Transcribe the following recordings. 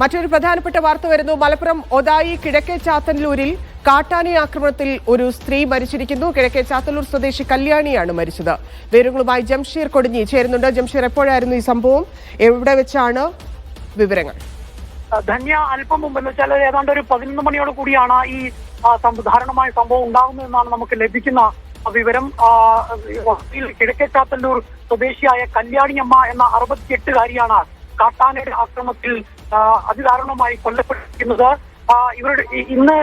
മറ്റൊരു പ്രധാനപ്പെട്ട വാർത്ത വരുന്നു. മലപ്പുറം ഒതായി കിഴക്കേ ചാത്തന്നൂരിൽ കാട്ടാനി ആക്രമണത്തിൽ ഒരു സ്ത്രീ മരിച്ചിരിക്കുന്നു. കിഴക്കേ ചാത്തന്നൂർ സ്വദേശി കല്യാണിയാണ് മരിച്ചത്. വിവരങ്ങളുമായി ജംഷീർ കൊടിഞ്ഞി ചേരുന്നുണ്ട്. ജംഷീർ എപ്പോഴായിരുന്നു ഈ സംഭവം? എവിടെ വെച്ചാണ് വിവരങ്ങൾ? ധന്യ അല്പം മുമ്പ്. എന്ന് വെച്ചാൽ ഏതാണ്ട് ഒരു പതിനൊന്ന് മണിയോട് കൂടിയാണ് ഈ ആ, സംഭവം ഉണ്ടാകുന്നതെന്നാണ് നമുക്ക് ലഭിക്കുന്ന വിവരം. കിഴക്കേ ചാത്തല്ലൂർ സ്വദേശിയായ കല്യാണിയമ്മ എന്ന അറുപത്തിയെട്ടുകാരിയാണ് കാട്ടാനയുടെ ആക്രമത്തിൽ അതിദാരുണമായി കൊല്ലപ്പെട്ടിരിക്കുന്നത്. ഇവരുടെ ഇന്ന്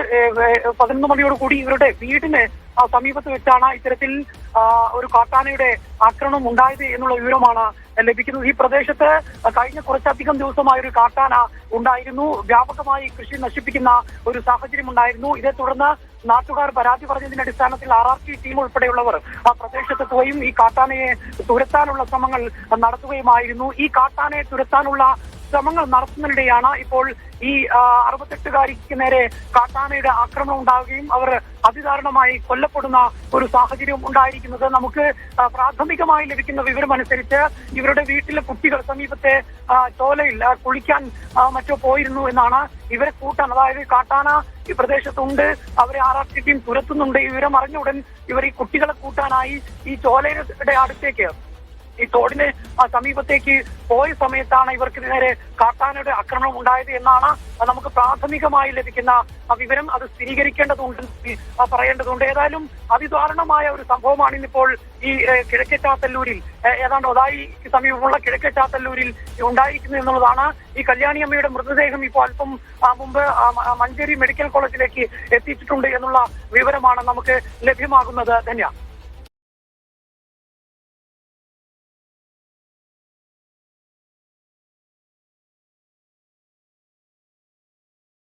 പതിനൊന്ന് മണിയോട് കൂടി ഇവരുടെ വീടിന് സമീപത്ത് വെച്ചാണ് ഇത്തരത്തിൽ ഒരു കാട്ടാനയുടെ ആക്രമണം ഉണ്ടായത് എന്നുള്ള വിവരമാണ് ലഭിക്കുന്നത്. ഈ പ്രദേശത്ത് കഴിഞ്ഞ കുറച്ചധികം ദിവസമായ ഒരു കാട്ടാന ഉണ്ടായിരുന്നു. വ്യാപകമായി കൃഷി നശിപ്പിക്കുന്ന ഒരു സാഹചര്യം ഉണ്ടായിരുന്നു ഇതേ തുടർന്ന് നാട്ടുകാർ പരാതി പറഞ്ഞതിന്റെ അടിസ്ഥാനത്തിൽ ആർ ആർ ടി ടീം ഉൾപ്പെടെയുള്ളവർ ആ പ്രദേശത്തെത്തുകയും ഈ കാട്ടാനയെ തുരത്താനുള്ള ശ്രമങ്ങൾ നടത്തുകയുമായിരുന്നു. ഈ കാട്ടാനയെ തുരത്താനുള്ള ശ്രമങ്ങൾ നടത്തുന്നതിനിടെയാണ് ഇപ്പോൾ ഈ അറുപത്തെട്ടുകാരിക്ക് നേരെ കാട്ടാനയുടെ ആക്രമണം ഉണ്ടാവുകയും അവർ അതിദാരുണമായി കൊല്ലപ്പെടുന്ന ഒരു സാഹചര്യം ഉണ്ടായിരിക്കുന്നത്. നമുക്ക് പ്രാഥമികമായി ലഭിക്കുന്ന വിവരമനുസരിച്ച് ഇവരുടെ വീട്ടിലെ കുട്ടികൾ സമീപത്തെ ചോലയിൽ കുളിക്കാൻ മറ്റോ പോയിരുന്നു എന്നാണ് ഇവരെ കൂട്ടാൻ. അതായത് കാട്ടാന ഈ പ്രദേശത്തുണ്ട്. അവരെ ആർ ടി തുരത്തുന്നുണ്ട്. ഈ വിവരം അറിഞ്ഞ ഉടൻ ഇവർ ഈ കുട്ടികളെ കൂട്ടാനായി ഈ ചോലയുടെ അടുത്തേക്ക് ഈ തോടിന് സമീപത്തേക്ക് പോയ സമയത്താണ് ഇവർക്ക് നേരെ കാട്ടാനയുടെ ആക്രമണം ഉണ്ടായത് എന്നാണ് നമുക്ക് പ്രാഥമികമായി ലഭിക്കുന്ന വിവരം. അത് സ്ഥിരീകരിക്കേണ്ടതുണ്ട് പറയേണ്ടതുണ്ട്. ഏതായാലും അതിദാരുണമായ ഒരു സംഭവമാണ് ഇന്നിപ്പോൾ ഈ കിഴക്കേ ചാത്തല്ലൂരിൽ ഏതാണ്ട് ഒതായി സമീപമുള്ള കിഴക്കേ ചാത്തല്ലൂരിൽ ഉണ്ടായിരിക്കുന്നത് എന്നുള്ളതാണ്. ഈ കല്യാണിയമ്മയുടെ മൃതദേഹം ഇപ്പോൾ അല്പം മുമ്പ് മഞ്ചേരി മെഡിക്കൽ കോളേജിലേക്ക് എത്തിച്ചിട്ടുണ്ട് എന്നുള്ള വിവരമാണ് നമുക്ക് ലഭ്യമാകുന്നത്. ധന്യ.